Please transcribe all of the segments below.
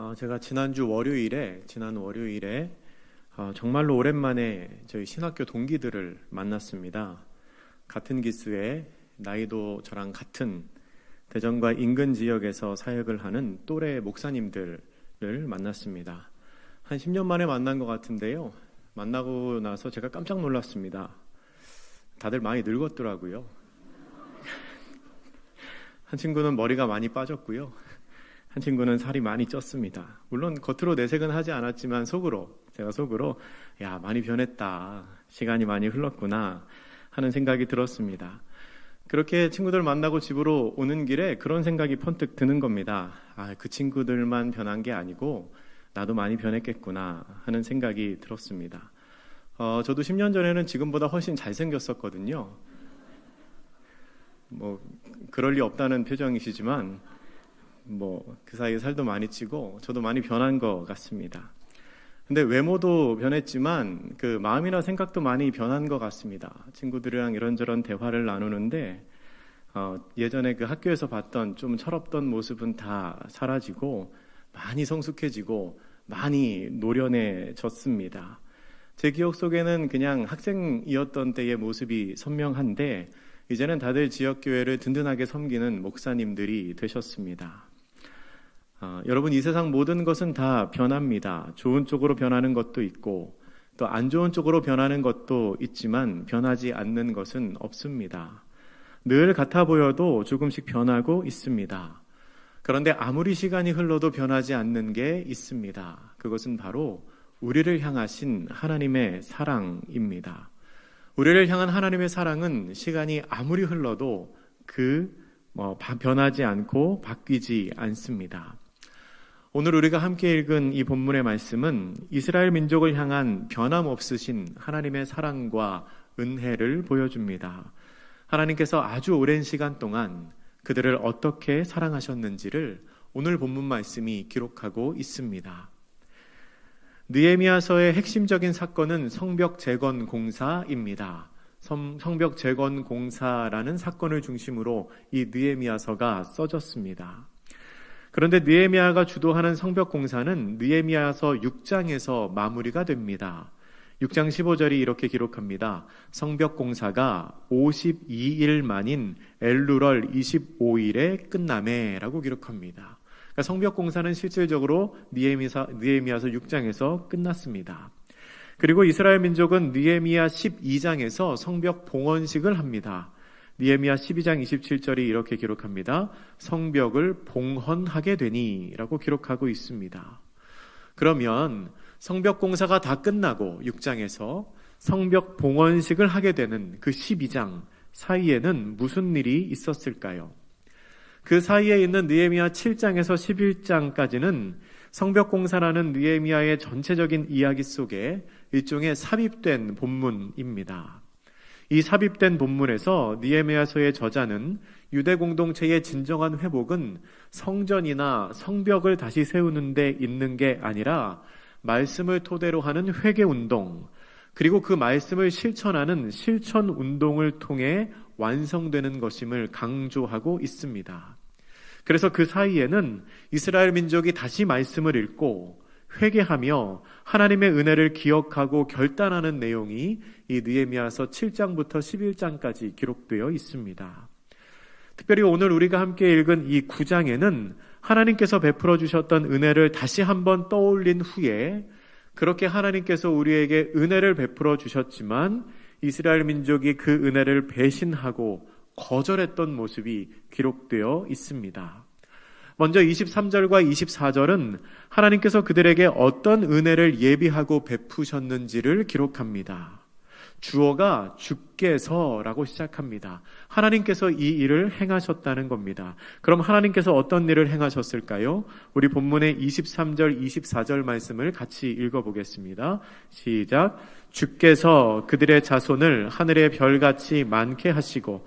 어, 제가 지난주 월요일에 지난 월요일에 어, 정말로 오랜만에 저희 신학교 동기들을 만났습니다. 같은 기수에 나이도 저랑 같은 대전과 인근 지역에서 사역을 하는 또래 목사님들을 만났습니다. 한 10년 만에 만난 것 같은데요. 만나고 나서 제가 깜짝 놀랐습니다. 다들 많이 늙었더라고요. 한 친구는 머리가 많이 빠졌고요. 한 친구는 살이 많이 쪘습니다. 물론 겉으로 내색은 하지 않았지만 속으로 제가 속으로 야 많이 변했다. 시간이 많이 흘렀구나 하는 생각이 들었습니다. 그렇게 친구들 만나고 집으로 오는 길에 그런 생각이 번뜩 드는 겁니다. 아, 그 친구들만 변한 게 아니고 나도 많이 변했겠구나 하는 생각이 들었습니다. 어, 저도 10년 전에는 지금보다 훨씬 잘생겼었거든요. 뭐 그럴 리 없다는 표정이시지만 뭐 그 사이에 살도 많이 찌고 저도 많이 변한 것 같습니다. 근데 외모도 변했지만 그 마음이나 생각도 많이 변한 것 같습니다. 친구들이랑 이런저런 대화를 나누는데 어, 예전에 그 학교에서 봤던 좀 철없던 모습은 다 사라지고 많이 성숙해지고 많이 노련해졌습니다. 제 기억 속에는 그냥 학생이었던 때의 모습이 선명한데 이제는 다들 지역교회를 든든하게 섬기는 목사님들이 되셨습니다. 아, 여러분 이 세상 모든 것은 다 변합니다. 좋은 쪽으로 변하는 것도 있고 또 안 좋은 쪽으로 변하는 것도 있지만 변하지 않는 것은 없습니다. 늘 같아 보여도 조금씩 변하고 있습니다. 그런데 아무리 시간이 흘러도 변하지 않는 게 있습니다. 그것은 바로 우리를 향하신 하나님의 사랑입니다. 우리를 향한 하나님의 사랑은 시간이 아무리 흘러도 그 뭐 변하지 않고 바뀌지 않습니다. 오늘 우리가 함께 읽은 이 본문의 말씀은 이스라엘 민족을 향한 변함없으신 하나님의 사랑과 은혜를 보여줍니다. 하나님께서 아주 오랜 시간 동안 그들을 어떻게 사랑하셨는지를 오늘 본문 말씀이 기록하고 있습니다. 느에미아서의 핵심적인 사건은 성벽 재건 공사입니다. 성벽 재건 공사라는 사건을 중심으로 이 느에미아서가 써졌습니다. 그런데 느에미아가 주도하는 성벽 공사는 느에미아서 6장에서 마무리가 됩니다. 6장 15절이 이렇게 기록합니다. 성벽 공사가 52일 만인 엘루럴 25일에 끝남에라고 기록합니다. 그러니까 성벽 공사는 실질적으로 니에미아서 6장에서 끝났습니다. 그리고 이스라엘 민족은 니에미아 12장에서 성벽 봉헌식을 합니다. 니에미아 12장 27절이 이렇게 기록합니다. 성벽을 봉헌하게 되니라고 기록하고 있습니다. 그러면 성벽 공사가 다 끝나고 6장에서 성벽 봉헌식을 하게 되는 그 12장 사이에는 무슨 일이 있었을까요? 그 사이에 있는 느에미아 7장에서 11장까지는 성벽 공사라는 느에미아의 전체적인 이야기 속에 일종의 삽입된 본문입니다. 이 삽입된 본문에서 니에미아서의 저자는 유대 공동체의 진정한 회복은 성전이나 성벽을 다시 세우는 데 있는 게 아니라 말씀을 토대로 하는 회개 운동, 그리고 그 말씀을 실천하는 실천 운동을 통해 완성되는 것임을 강조하고 있습니다. 그래서 그 사이에는 이스라엘 민족이 다시 말씀을 읽고 회개하며 하나님의 은혜를 기억하고 결단하는 내용이 이 느헤미야서 7장부터 11장까지 기록되어 있습니다. 특별히 오늘 우리가 함께 읽은 이 9장에는 하나님께서 베풀어 주셨던 은혜를 다시 한번 떠올린 후에 그렇게 하나님께서 우리에게 은혜를 베풀어 주셨지만 이스라엘 민족이 그 은혜를 배신하고 거절했던 모습이 기록되어 있습니다. 먼저 23절과 24절은 하나님께서 그들에게 어떤 은혜를 예비하고 베푸셨는지를 기록합니다. 주어가 주께서라고 시작합니다. 하나님께서 이 일을 행하셨다는 겁니다. 그럼 하나님께서 어떤 일을 행하셨을까요? 우리 본문의 23절, 24절 말씀을 같이 읽어보겠습니다. 시작. 주께서 그들의 자손을 하늘의 별같이 많게 하시고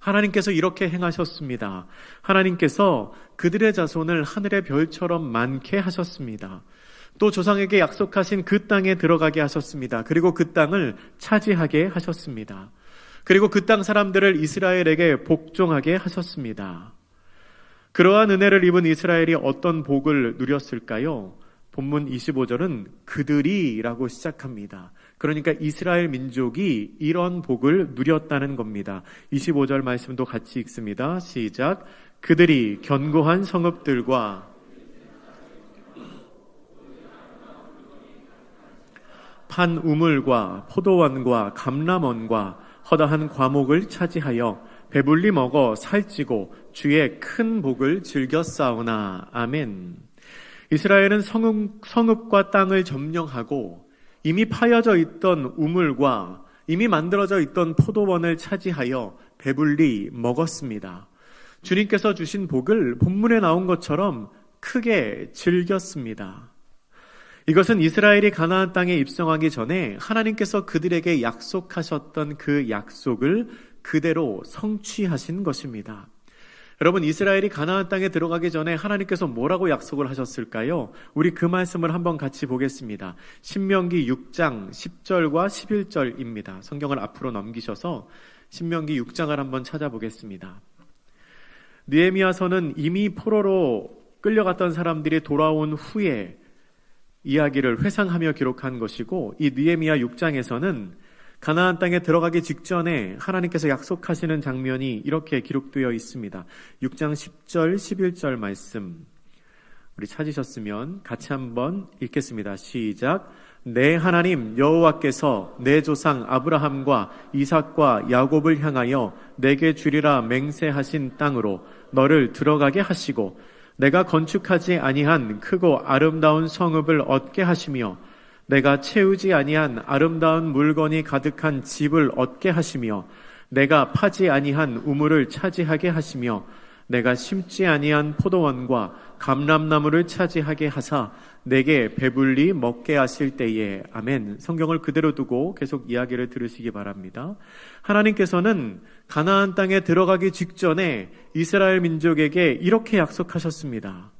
하나님께서 이렇게 행하셨습니다. 하나님께서 그들의 자손을 하늘의 별처럼 많게 하셨습니다. 또 조상에게 약속하신 그 땅에 들어가게 하셨습니다. 그리고 그 땅을 차지하게 하셨습니다. 그리고 그 땅 사람들을 이스라엘에게 복종하게 하셨습니다. 그러한 은혜를 입은 이스라엘이 어떤 복을 누렸을까요? 본문 25절은 그들이라고 시작합니다. 그러니까 이스라엘 민족이 이런 복을 누렸다는 겁니다. 25절 말씀도 같이 읽습니다. 시작. 그들이 견고한 성읍들과 판 우물과 포도원과 감람원과 허다한 과목을 차지하여 배불리 먹어 살찌고 주의 큰 복을 싸우나 아멘. 이스라엘은 성읍, 성읍과 땅을 점령하고 이미 파여져 있던 우물과 이미 만들어져 있던 포도원을 차지하여 배불리 먹었습니다. 주님께서 주신 복을 본문에 나온 것처럼 크게 즐겼습니다. 이것은 이스라엘이 가나안 땅에 입성하기 전에 하나님께서 그들에게 약속하셨던 그 약속을 그대로 성취하신 것입니다. 여러분 이스라엘이 가나안 땅에 들어가기 전에 하나님께서 뭐라고 약속을 하셨을까요? 우리 그 말씀을 한번 같이 보겠습니다. 신명기 6장 10절과 11절입니다. 성경을 앞으로 넘기셔서 신명기 6장을 한번 찾아보겠습니다. 느에미아서는 이미 포로로 끌려갔던 사람들이 돌아온 후에 이야기를 회상하며 기록한 것이고 이 느에미아 6장에서는 가나안 땅에 들어가기 직전에 하나님께서 약속하시는 장면이 이렇게 기록되어 있습니다. 6장 10절 11절 말씀 우리 찾으셨으면 같이 한번 읽겠습니다. 시작. 내 하나님 여호와께서 내 조상 아브라함과 이삭과 야곱을 향하여 내게 주리라 맹세하신 땅으로 너를 들어가게 하시고 내가 건축하지 아니한 크고 아름다운 성읍을 얻게 하시며 내가 채우지 아니한 아름다운 물건이 가득한 집을 얻게 하시며 내가 파지 아니한 우물을 차지하게 하시며 내가 심지 아니한 포도원과 감람나무를 차지하게 하사 내게 배불리 먹게 하실 때에 아멘. 성경을 그대로 두고 계속 이야기를 들으시기 바랍니다. 하나님께서는 가나안 땅에 들어가기 직전에 이스라엘 민족에게 이렇게 약속하셨습니다.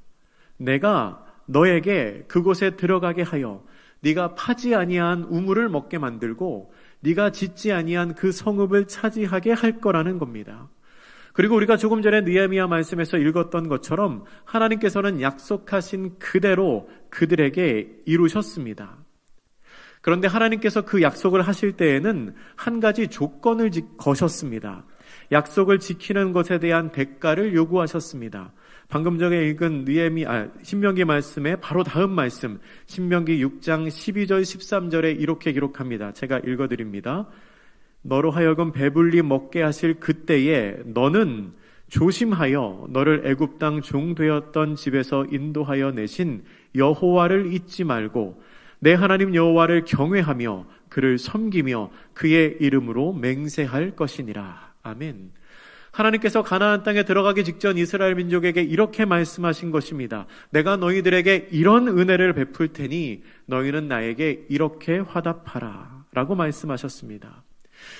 내가 너에게 그곳에 들어가게 하여 네가 파지 아니한 우물을 먹게 만들고 네가 짓지 아니한 그 성읍을 차지하게 할 거라는 겁니다. 그리고 우리가 조금 전에 느헤미야 말씀에서 읽었던 것처럼 하나님께서는 약속하신 그대로 그들에게 이루셨습니다. 그런데 하나님께서 그 약속을 하실 때에는 한 가지 조건을 거셨습니다. 약속을 지키는 것에 대한 대가를 요구하셨습니다. 방금 전에 읽은 느헤미 아 신명기 말씀의 바로 다음 말씀 신명기 6장 12절 13절에 이렇게 기록합니다. 제가 읽어 드립니다. 너로 하여금 배불리 먹게 하실 그때에 너는 조심하여 너를 애굽 땅 종 되었던 집에서 인도하여 내신 여호와를 잊지 말고 내 하나님 여호와를 경외하며 그를 섬기며 그의 이름으로 맹세할 것이니라. 아멘. 하나님께서 가나안 땅에 들어가기 직전 이스라엘 민족에게 이렇게 말씀하신 것입니다. 내가 너희들에게 이런 은혜를 베풀 테니 너희는 나에게 이렇게 화답하라. 라고 말씀하셨습니다.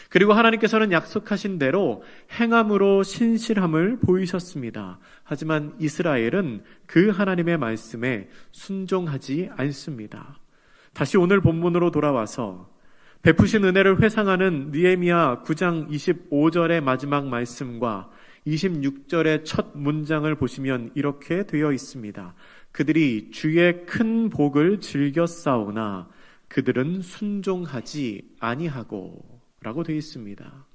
그리고 하나님께서는 약속하신 대로 행함으로 신실함을 보이셨습니다. 하지만 이스라엘은 그 하나님의 말씀에 순종하지 않습니다. 다시 오늘 본문으로 돌아와서 베푸신 은혜를 회상하는 니에미아 9장 25절의 마지막 말씀과 26절의 첫 문장을 보시면 이렇게 되어 있습니다. 그들이 주의 큰 복을 즐겨 싸우나 그들은 순종하지 아니하고 라고 되어 있습니다.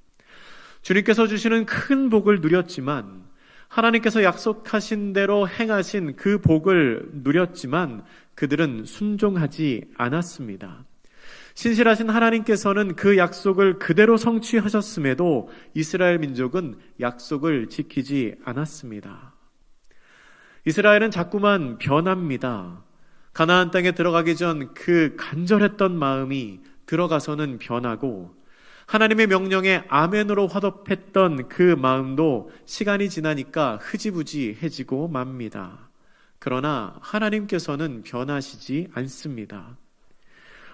주님께서 주시는 큰 복을 누렸지만 하나님께서 약속하신 대로 행하신 그 복을 누렸지만 그들은 순종하지 않았습니다. 신실하신 하나님께서는 그 약속을 그대로 성취하셨음에도 이스라엘 민족은 약속을 지키지 않았습니다. 이스라엘은 자꾸만 변합니다. 가나안 땅에 들어가기 전 그 간절했던 마음이 들어가서는 변하고 하나님의 명령에 아멘으로 화답했던 그 마음도 시간이 지나니까 흐지부지해지고 맙니다. 그러나 하나님께서는 변하시지 않습니다.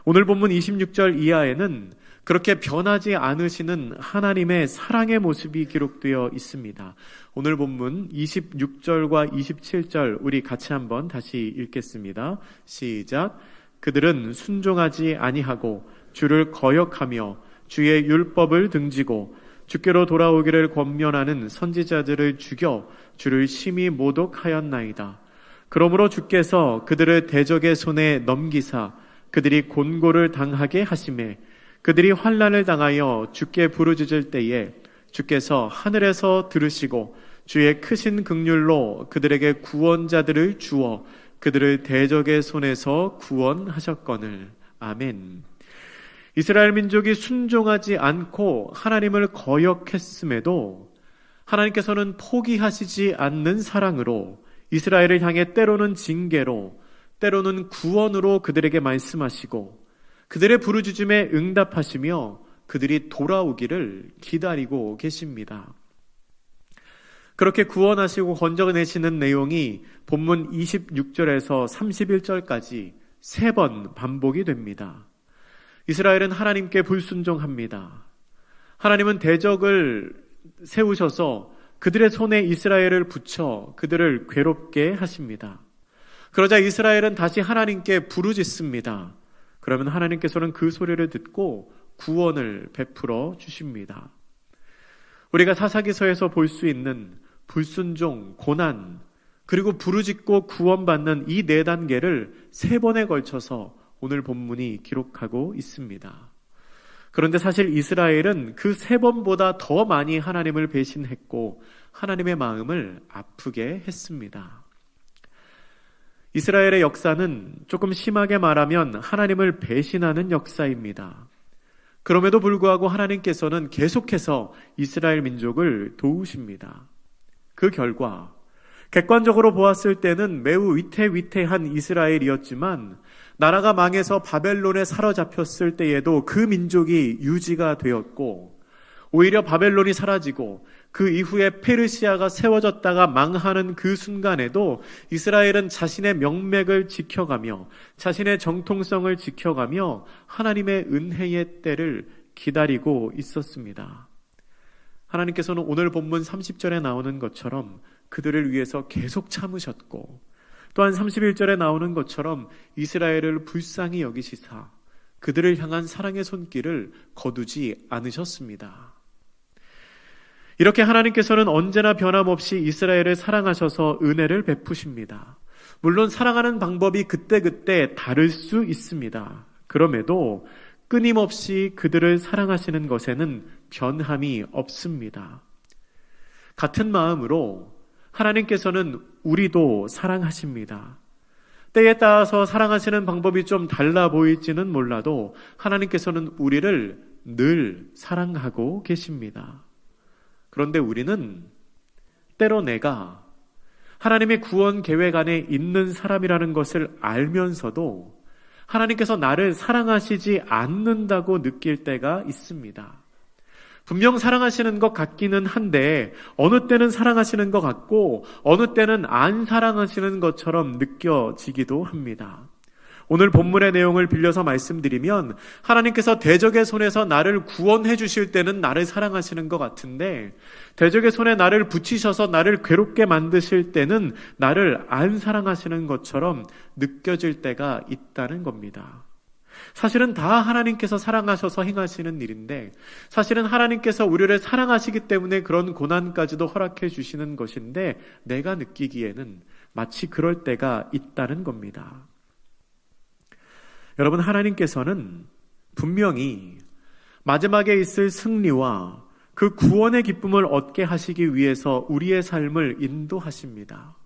오늘 본문 26절 이하에는 그렇게 변하지 않으시는 하나님의 사랑의 모습이 기록되어 있습니다. 오늘 본문 26절과 27절 우리 같이 한번 다시 읽겠습니다. 시작. 그들은 순종하지 아니하고 주를 거역하며 주의 율법을 등지고 주께로 돌아오기를 권면하는 선지자들을 죽여 주를 심히 모독하였나이다. 그러므로 주께서 그들을 대적의 손에 넘기사 그들이 곤고를 당하게 하심에 그들이 환란을 당하여 주께 부르짖을 때에 주께서 하늘에서 들으시고 주의 크신 극률로 그들에게 구원자들을 주어 그들을 대적의 손에서 구원하셨거늘 아멘. 이스라엘 민족이 순종하지 않고 하나님을 거역했음에도 하나님께서는 포기하시지 않는 사랑으로 이스라엘을 향해 때로는 징계로 때로는 구원으로 그들에게 말씀하시고 그들의 부르짖음에 응답하시며 그들이 돌아오기를 기다리고 계십니다. 그렇게 구원하시고 건져내시는 내용이 본문 26절에서 31절까지 세 번 반복이 됩니다. 이스라엘은 하나님께 불순종합니다. 하나님은 대적을 세우셔서 그들의 손에 이스라엘을 붙여 그들을 괴롭게 하십니다. 그러자 이스라엘은 다시 하나님께 부르짖습니다. 그러면 하나님께서는 그 소리를 듣고 구원을 베풀어 주십니다. 우리가 사사기서에서 볼 수 있는 불순종, 고난, 그리고 부르짖고 구원받는 이 네 단계를 세 번에 걸쳐서 오늘 본문이 기록하고 있습니다. 그런데 사실 이스라엘은 그 세 번보다 더 많이 하나님을 배신했고 하나님의 마음을 아프게 했습니다. 이스라엘의 역사는 조금 심하게 말하면 하나님을 배신하는 역사입니다. 그럼에도 불구하고 하나님께서는 계속해서 이스라엘 민족을 도우십니다. 그 결과 객관적으로 보았을 때는 매우 위태위태한 이스라엘이었지만 나라가 망해서 바벨론에 사로잡혔을 때에도 그 민족이 유지가 되었고 오히려 바벨론이 사라지고 그 이후에 페르시아가 세워졌다가 망하는 그 순간에도 이스라엘은 자신의 명맥을 지켜가며 자신의 정통성을 지켜가며 하나님의 은혜의 때를 기다리고 있었습니다. 하나님께서는 오늘 본문 30절에 나오는 것처럼 그들을 위해서 계속 참으셨고 또한 31절에 나오는 것처럼 이스라엘을 불쌍히 여기시사 그들을 향한 사랑의 손길을 거두지 않으셨습니다. 이렇게 하나님께서는 언제나 변함없이 이스라엘을 사랑하셔서 은혜를 베푸십니다. 물론 사랑하는 방법이 그때그때 다를 수 있습니다. 그럼에도 끊임없이 그들을 사랑하시는 것에는 변함이 없습니다. 같은 마음으로 하나님께서는 우리도 사랑하십니다. 때에 따라서 사랑하시는 방법이 좀 달라 보일지는 몰라도 하나님께서는 우리를 늘 사랑하고 계십니다. 그런데 우리는 때로 내가 하나님의 구원 계획 안에 있는 사람이라는 것을 알면서도 하나님께서 나를 사랑하시지 않는다고 느낄 때가 있습니다. 분명 사랑하시는 것 같기는 한데 어느 때는 사랑하시는 것 같고 어느 때는 안 사랑하시는 것처럼 느껴지기도 합니다. 오늘 본문의 내용을 빌려서 말씀드리면 하나님께서 대적의 손에서 나를 구원해 주실 때는 나를 사랑하시는 것 같은데 대적의 손에 나를 붙이셔서 나를 괴롭게 만드실 때는 나를 안 사랑하시는 것처럼 느껴질 때가 있다는 겁니다. 사실은 다 하나님께서 사랑하셔서 행하시는 일인데 사실은 하나님께서 우리를 사랑하시기 때문에 그런 고난까지도 허락해 주시는 것인데 내가 느끼기에는 마치 그럴 때가 있다는 겁니다. 여러분, 하나님께서는 분명히 마지막에 있을 승리와 그 구원의 기쁨을 얻게 하시기 위해서 우리의 삶을 인도하십니다.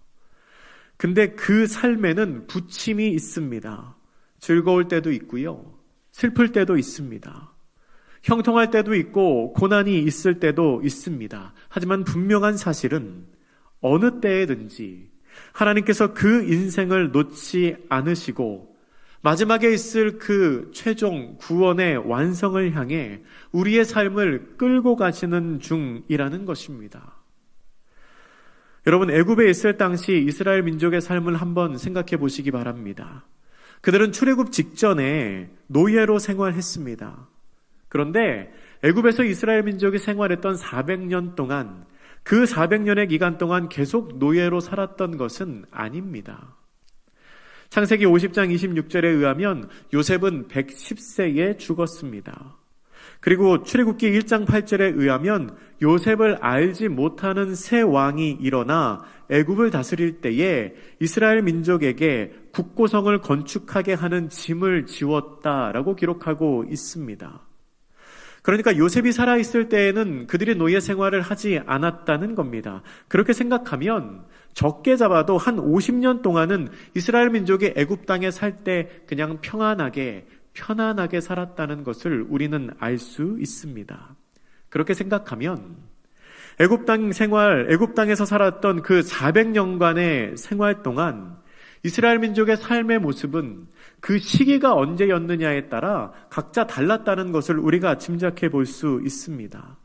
근데 그 삶에는 부침이 있습니다. 즐거울 때도 있고요. 슬플 때도 있습니다. 형통할 때도 있고 고난이 있을 때도 있습니다. 하지만 분명한 사실은 어느 때에든지 하나님께서 그 인생을 놓지 않으시고 마지막에 있을 그 최종 구원의 완성을 향해 우리의 삶을 끌고 가시는 중이라는 것입니다. 여러분 애굽에 있을 당시 이스라엘 민족의 삶을 한번 생각해 보시기 바랍니다. 그들은 출애굽 직전에 노예로 생활했습니다. 그런데 애굽에서 이스라엘 민족이 생활했던 400년 동안 그 400년의 기간 동안 계속 노예로 살았던 것은 아닙니다. 창세기 50장 26절에 의하면 요셉은 110세에 죽었습니다. 그리고 출애굽기 1장 8절에 의하면 요셉을 알지 못하는 새 왕이 일어나 애굽을 다스릴 때에 이스라엘 민족에게 국고성을 건축하게 하는 짐을 지웠다라고 기록하고 있습니다. 그러니까 요셉이 살아있을 때에는 그들이 노예 생활을 하지 않았다는 겁니다. 그렇게 생각하면 적게 잡아도 한 50년 동안은 이스라엘 민족이 애굽 땅에 살 때 그냥 평안하게 편안하게 살았다는 것을 우리는 알 수 있습니다. 그렇게 생각하면 애굽 땅 생활, 애굽 땅에서 살았던 그 400년간의 생활 동안 이스라엘 민족의 삶의 모습은 그 시기가 언제였느냐에 따라 각자 달랐다는 것을 우리가 짐작해 볼 수 있습니다.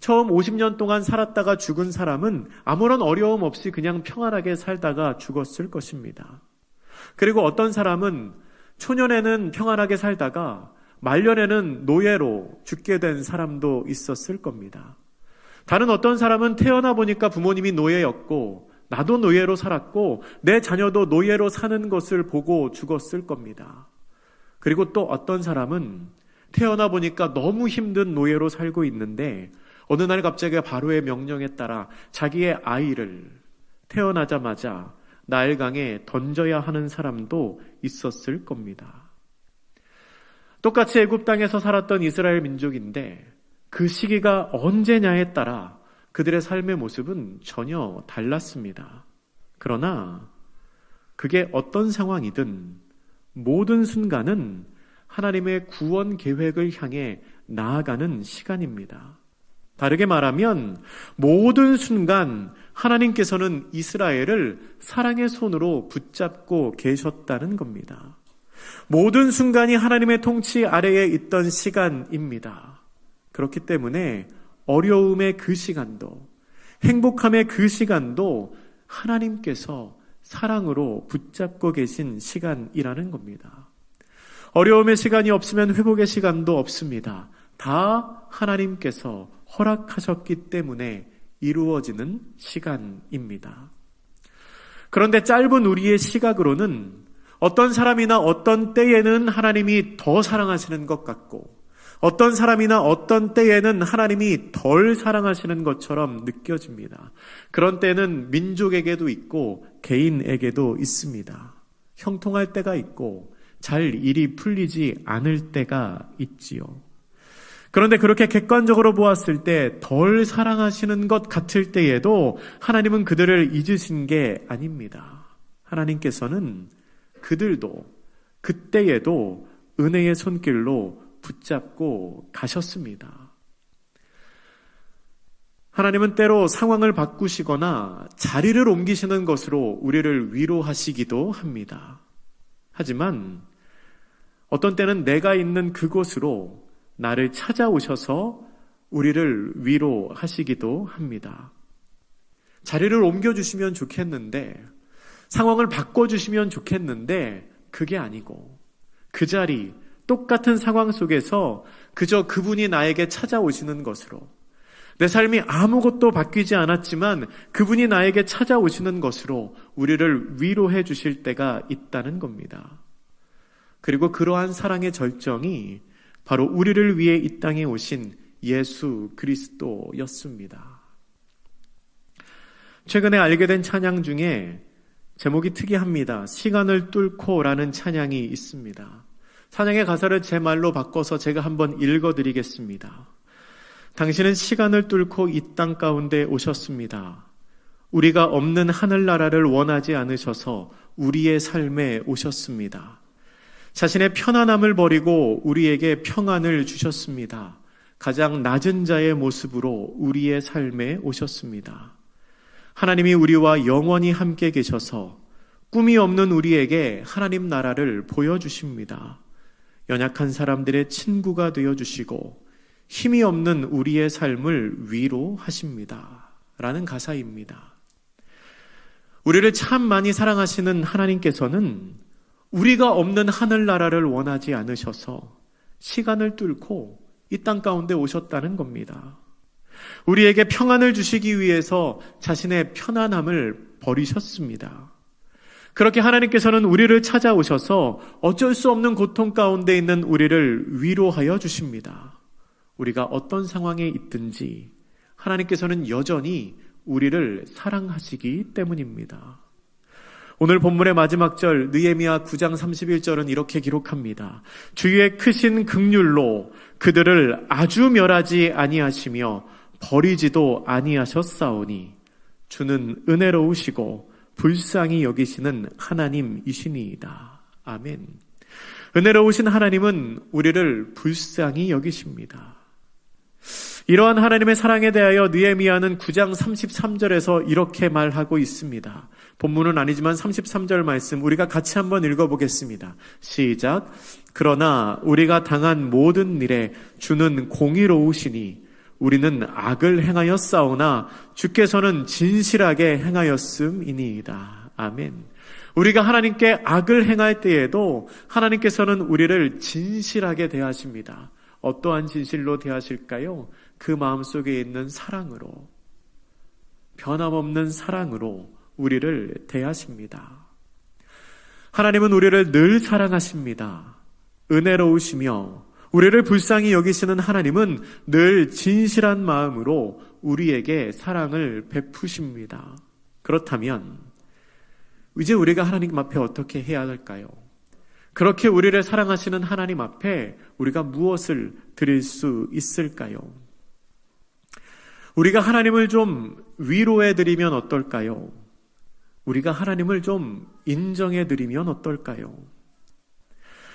처음 50년 동안 살았다가 죽은 사람은 아무런 어려움 없이 그냥 평안하게 살다가 죽었을 것입니다. 그리고 어떤 사람은 초년에는 평안하게 살다가 말년에는 노예로 죽게 된 사람도 있었을 겁니다. 다른 어떤 사람은 태어나 보니까 부모님이 노예였고 나도 노예로 살았고 내 자녀도 노예로 사는 것을 보고 죽었을 겁니다. 그리고 또 어떤 사람은 태어나 보니까 너무 힘든 노예로 살고 있는데 어느 날 갑자기 바로의 명령에 따라 자기의 아이를 태어나자마자 나일강에 던져야 하는 사람도 있었을 겁니다. 똑같이 애굽 땅에서 살았던 이스라엘 민족인데 그 시기가 언제냐에 따라 그들의 삶의 모습은 전혀 달랐습니다. 그러나 그게 어떤 상황이든 모든 순간은 하나님의 구원 계획을 향해 나아가는 시간입니다. 다르게 말하면 모든 순간 하나님께서는 이스라엘을 사랑의 손으로 붙잡고 계셨다는 겁니다. 모든 순간이 하나님의 통치 아래에 있던 시간입니다. 그렇기 때문에 어려움의 그 시간도, 행복함의 그 시간도 하나님께서 사랑으로 붙잡고 계신 시간이라는 겁니다. 어려움의 시간이 없으면 회복의 시간도 없습니다. 다 하나님께서 허락하셨기 때문에 이루어지는 시간입니다. 그런데 짧은 우리의 시각으로는 어떤 사람이나 어떤 때에는 하나님이 더 사랑하시는 것 같고 어떤 사람이나 어떤 때에는 하나님이 덜 사랑하시는 것처럼 느껴집니다. 그런 때는 민족에게도 있고 개인에게도 있습니다. 형통할 때가 있고 잘 일이 풀리지 않을 때가 있지요. 그런데 그렇게 객관적으로 보았을 때 덜 사랑하시는 것 같을 때에도 하나님은 그들을 잊으신 게 아닙니다. 하나님께서는 그들도 그때에도 은혜의 손길로 붙잡고 가셨습니다. 하나님은 때로 상황을 바꾸시거나 자리를 옮기시는 것으로 우리를 위로하시기도 합니다. 하지만 어떤 때는 내가 있는 그곳으로 나를 찾아오셔서 우리를 위로하시기도 합니다. 자리를 옮겨주시면 좋겠는데, 상황을 바꿔주시면 좋겠는데, 그게 아니고, 그 자리, 똑같은 상황 속에서 그저 그분이 나에게 찾아오시는 것으로, 내 삶이 아무것도 바뀌지 않았지만 그분이 나에게 찾아오시는 것으로 우리를 위로해 주실 때가 있다는 겁니다. 그리고 그러한 사랑의 절정이 바로 우리를 위해 이 땅에 오신 예수 그리스도였습니다. 최근에 알게 된 찬양 중에 제목이 특이합니다. 시간을 뚫고라는 찬양이 있습니다. 찬양의 가사를 제 말로 바꿔서 제가 한번 읽어드리겠습니다. 당신은 시간을 뚫고 이 땅 가운데 오셨습니다. 우리가 없는 하늘나라를 원하지 않으셔서 우리의 삶에 오셨습니다. 자신의 편안함을 버리고 우리에게 평안을 주셨습니다. 가장 낮은 자의 모습으로 우리의 삶에 오셨습니다. 하나님이 우리와 영원히 함께 계셔서 꿈이 없는 우리에게 하나님 나라를 보여주십니다. 연약한 사람들의 친구가 되어 주시고 힘이 없는 우리의 삶을 위로하십니다. 라는 가사입니다. 우리를 참 많이 사랑하시는 하나님께서는 우리가 없는 하늘나라를 원하지 않으셔서 시간을 뚫고 이 땅 가운데 오셨다는 겁니다. 우리에게 평안을 주시기 위해서 자신의 편안함을 버리셨습니다. 그렇게 하나님께서는 우리를 찾아오셔서 어쩔 수 없는 고통 가운데 있는 우리를 위로하여 주십니다. 우리가 어떤 상황에 있든지 하나님께서는 여전히 우리를 사랑하시기 때문입니다. 오늘 본문의 마지막 절 느헤미야 9장 31절은 이렇게 기록합니다. 주의 크신 극률로 그들을 아주 멸하지 아니하시며 버리지도 아니하셨사오니 주는 은혜로우시고 불쌍히 여기시는 하나님이시니이다. 아멘. 은혜로우신 하나님은 우리를 불쌍히 여기십니다. 이러한 하나님의 사랑에 대하여 느헤미야는 9장 33절에서 이렇게 말하고 있습니다. 본문은 아니지만 33절 말씀 우리가 같이 한번 읽어보겠습니다. 시작. 그러나 우리가 당한 모든 일에 주는 공의로우시니 우리는 악을 행하여 싸우나 주께서는 진실하게 행하였음이니이다. 아멘. 우리가 하나님께 악을 행할 때에도 하나님께서는 우리를 진실하게 대하십니다. 어떠한 진실로 대하실까요? 그 마음 속에 있는 사랑으로, 변함없는 사랑으로 우리를 대하십니다. 하나님은 우리를 늘 사랑하십니다. 은혜로우시며 우리를 불쌍히 여기시는 하나님은 늘 진실한 마음으로 우리에게 사랑을 베푸십니다. 그렇다면 이제 우리가 하나님 앞에 어떻게 해야 할까요? 그렇게 우리를 사랑하시는 하나님 앞에 우리가 무엇을 드릴 수 있을까요? 우리가 하나님을 좀 위로해 드리면 어떨까요? 우리가 하나님을 좀 인정해 드리면 어떨까요?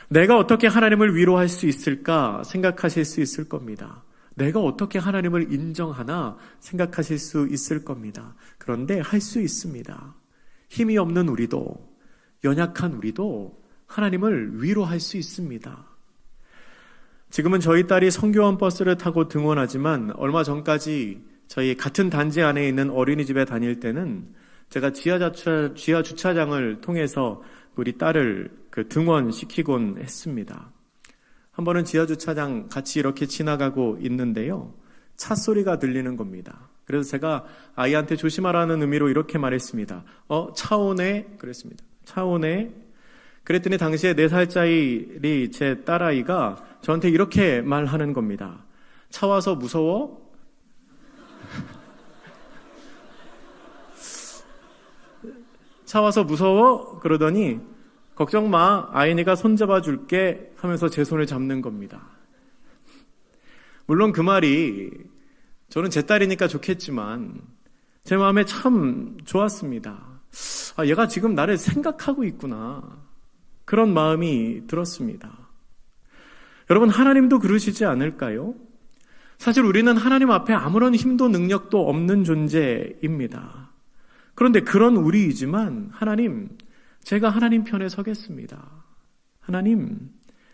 내가 어떻게 하나님을 위로할 수 있을까 생각하실 수 있을 겁니다. 내가 어떻게 하나님을 인정하나 생각하실 수 있을 겁니다. 그런데 할 수 있습니다. 힘이 없는 우리도, 연약한 우리도 하나님을 위로할 수 있습니다. 지금은 저희 딸이 성교원 버스를 타고 등원하지만 얼마 전까지 저희 같은 단지 안에 있는 어린이집에 다닐 때는 제가 지하 주차, 지하 주차장을 통해서 우리 딸을 그 등원시키곤 했습니다. 한 번은 지하 주차장 같이 이렇게 지나가고 있는데요. 차 소리가 들리는 겁니다. 그래서 제가 아이한테 조심하라는 의미로 이렇게 말했습니다. 어, 차오네? 그랬습니다. 차오네? 그랬더니 당시에 4살짜리 제 딸아이가 저한테 이렇게 말하는 겁니다. 차 와서 무서워? 차 와서 무서워? 그러더니 걱정 마. 아이네가 손잡아 줄게 하면서 제 손을 잡는 겁니다. 물론 그 말이 저는 제 딸이니까 좋겠지만 제 마음에 참 좋았습니다. 아, 얘가 지금 나를 생각하고 있구나. 그런 마음이 들었습니다. 여러분, 하나님도 그러시지 않을까요? 사실 우리는 하나님 앞에 아무런 힘도 능력도 없는 존재입니다. 그런데 그런 우리이지만 하나님, 제가 하나님 편에 서겠습니다. 하나님,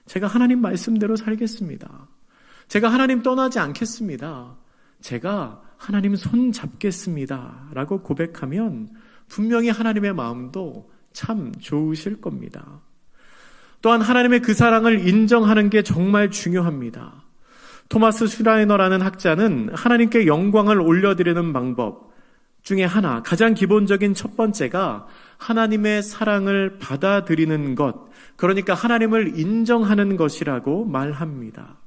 제가 하나님 말씀대로 살겠습니다. 제가 하나님 떠나지 않겠습니다. 제가 하나님 손 잡겠습니다. 라고 고백하면 분명히 하나님의 마음도 참 좋으실 겁니다. 또한 하나님의 그 사랑을 인정하는 게 정말 중요합니다. 토마스 슈라이너라는 학자는 하나님께 영광을 올려드리는 방법 중에 하나, 가장 기본적인 첫 번째가 하나님의 사랑을 받아들이는 것, 그러니까 하나님을 인정하는 것이라고 말합니다.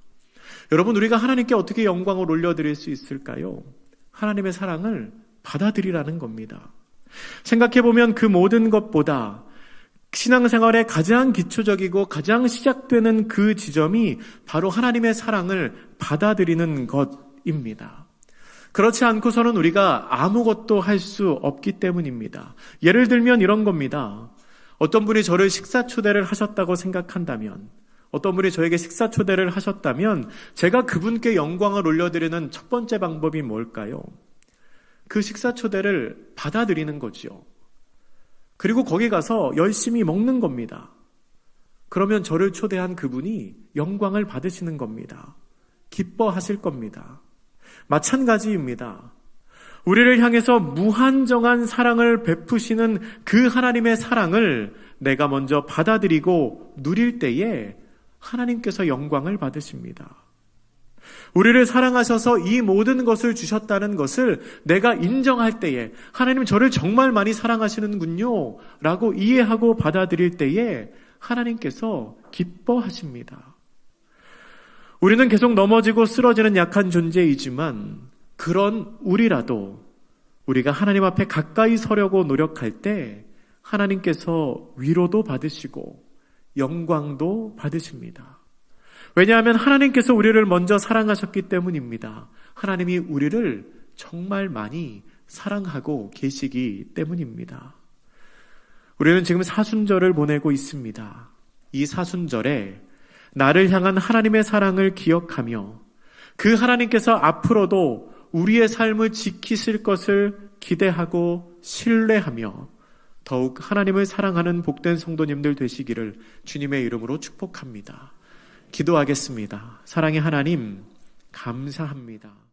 여러분, 우리가 하나님께 어떻게 영광을 올려드릴 수 있을까요? 하나님의 사랑을 받아들이라는 겁니다. 생각해보면 그 모든 것보다 신앙생활의 가장 기초적이고 가장 시작되는 그 지점이 바로 하나님의 사랑을 받아들이는 것입니다. 그렇지 않고서는 우리가 아무것도 할 수 없기 때문입니다. 예를 들면 이런 겁니다. 어떤 분이 저를 식사 초대를 하셨다고 생각한다면, 어떤 분이 저에게 식사 초대를 하셨다면, 제가 그분께 영광을 올려드리는 첫 번째 방법이 뭘까요? 그 식사 초대를 받아들이는 거지요. 그리고 거기 가서 열심히 먹는 겁니다. 그러면 저를 초대한 그분이 영광을 받으시는 겁니다. 기뻐하실 겁니다. 마찬가지입니다. 우리를 향해서 무한정한 사랑을 베푸시는 그 하나님의 사랑을 내가 먼저 받아들이고 누릴 때에 하나님께서 영광을 받으십니다. 우리를 사랑하셔서 이 모든 것을 주셨다는 것을 내가 인정할 때에 하나님 저를 정말 많이 사랑하시는군요. 라고 이해하고 받아들일 때에 하나님께서 기뻐하십니다. 우리는 계속 넘어지고 쓰러지는 약한 존재이지만 그런 우리라도 우리가 하나님 앞에 가까이 서려고 노력할 때 하나님께서 위로도 받으시고 영광도 받으십니다. 왜냐하면 하나님께서 우리를 먼저 사랑하셨기 때문입니다. 하나님이 우리를 정말 많이 사랑하고 계시기 때문입니다. 우리는 지금 사순절을 보내고 있습니다. 이 사순절에 나를 향한 하나님의 사랑을 기억하며 그 하나님께서 앞으로도 우리의 삶을 지키실 것을 기대하고 신뢰하며 더욱 하나님을 사랑하는 복된 성도님들 되시기를 주님의 이름으로 축복합니다. 기도하겠습니다. 사랑의 하나님, 감사합니다.